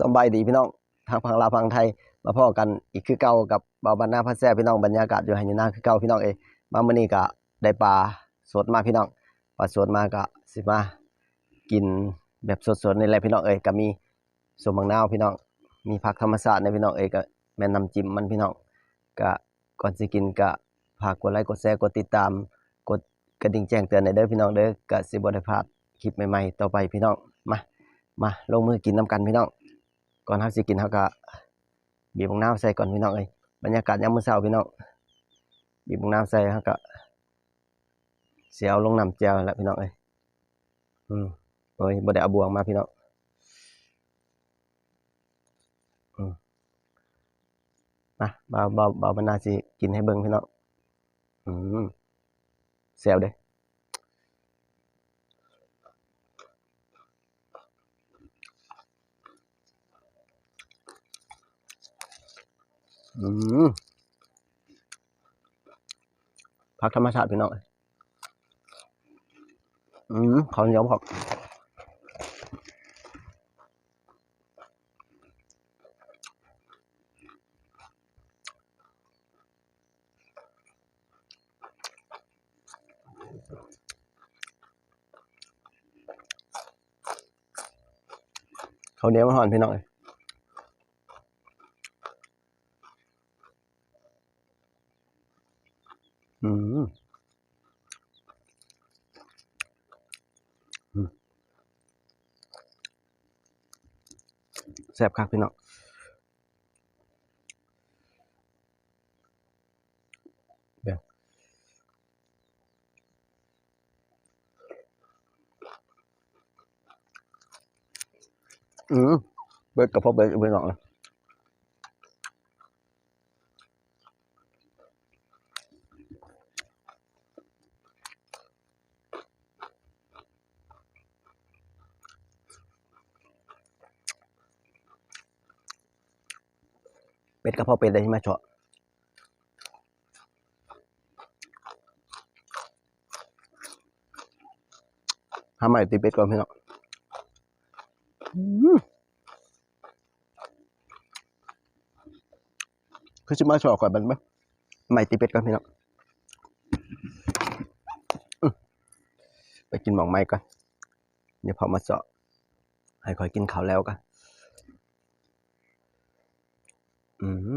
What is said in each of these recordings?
สบายดีพี่น้องทางพังลาพังไทยมาพ่อกันอีกคือเก่ากับบาบรรณาพัดแซ่พี่น้องบรรยากาศอยู่ให้อยู่หน้าคือเก่าพี่น้องเอยมามื้อนี้ก็ได้ปลาสดมาพี่น้องปลาสดมาก็สิมากินแบบสดๆนี่แหละพี่น้องเอยก็มีสมบังนาวพี่น้องมีผักธรรมชาติในพี่น้องเอยก็แม่นน้ำจิ้มมันพี่น้องก็ก่อนสิกินก็ฝากกดไลค์กดแชร์กดติดตามกดกระดิ่งแจ้งเตือนในเด้อพี่น้องเด้อก็สิบ่ได้พลาดคลิปใหม่ๆต่อไปพี่น้องมามาลงมือกินน้ำกันพี่น้อง ก่อนเฮาสิกินเฮาก็บีบมะนาวใส่ก่อนพี่น้องเอ้ยบรรยากาศยามมื้อเช้าพี่น้องบีบมะนาวใส่เฮาก็สิเอาลงน้ำแจ่วแล้วพี่น้องเอ้ยอืมโอ้ยบ่ได้เอาบวงมาพี่น้องอืมมาบ่าวบ่าวบ่าวบรรณาสิกินให้เบิ่งพี่น้องอืมแซ่บเด้ พักธรรมชาติพี่น้องอืมขอเหนียวครับเขาเนียวมาหอนพี่น้องเอ้ยอืมอืม แซ่บคักพี่น้องเดี๋ยวอืมเบิดกับพ่อเบิดเบิดหน่อย เป็ดกับพ่อเป็ดได้ใช่ไหมเฉาะทำใหม่ตีเป็ดก่อนพี่น้องคือจะมาเฉาะก่อนมันไหมใหม่ตีเป็ดก่อนพี่น้องไปกินหมองไม้ก่อนเดี๋ยวพอมาเจาะให้คอยกินข้าวแล้วกัน อื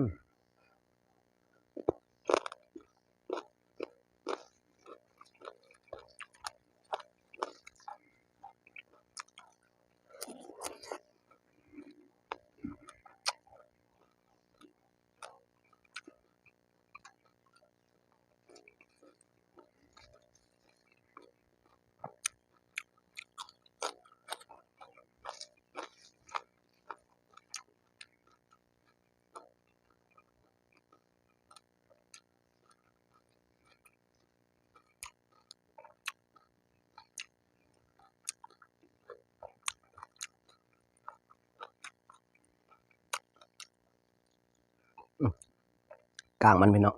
กลางมันพี่น้อง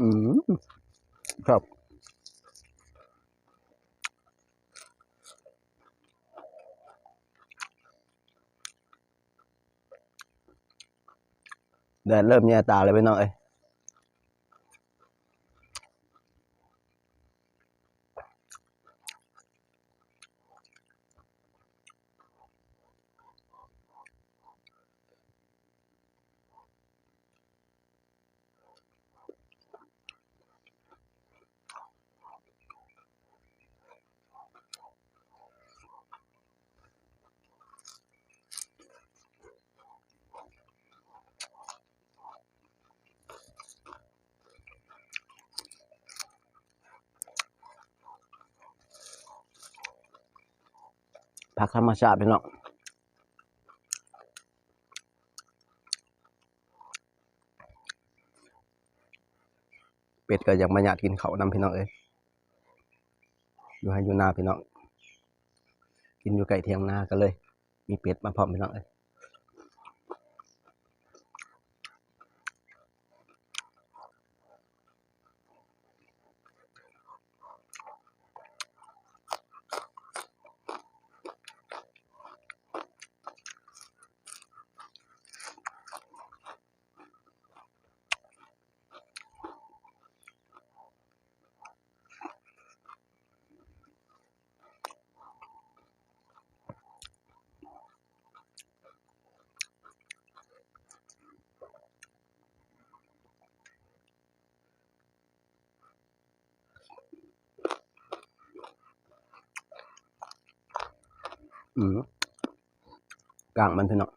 อืมครับแดดเริ่มแย่ตาเลยพี่น้องเอ้ย ผักธรรมชาติพี่น้องเป็ดก็อยากมาหยาดกินเขาวนำพี่น้องเอ้ยอยู่ให้อยู่นาพี่น้อง กินอยู่ไก่เทียงนาก็เลย มีเป็ดมาพร้อมพี่น้องเอ้ย อืมกลางมันพี่น้อง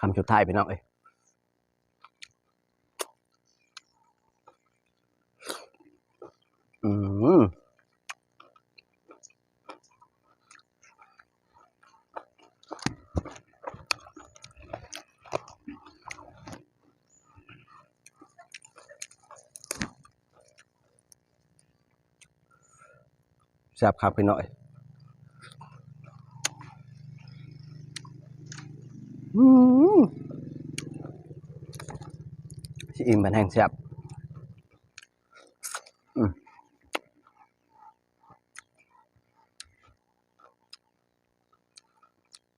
คำสุดท้ายพี่น้องเอ้ยอืม แซ่บครับพี่น้อยอืมสิอิ่มมันแห้งแซ่บอืม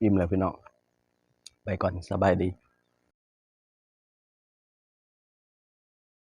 อิ่มเลยพี่น้องไปก่อนสบายดี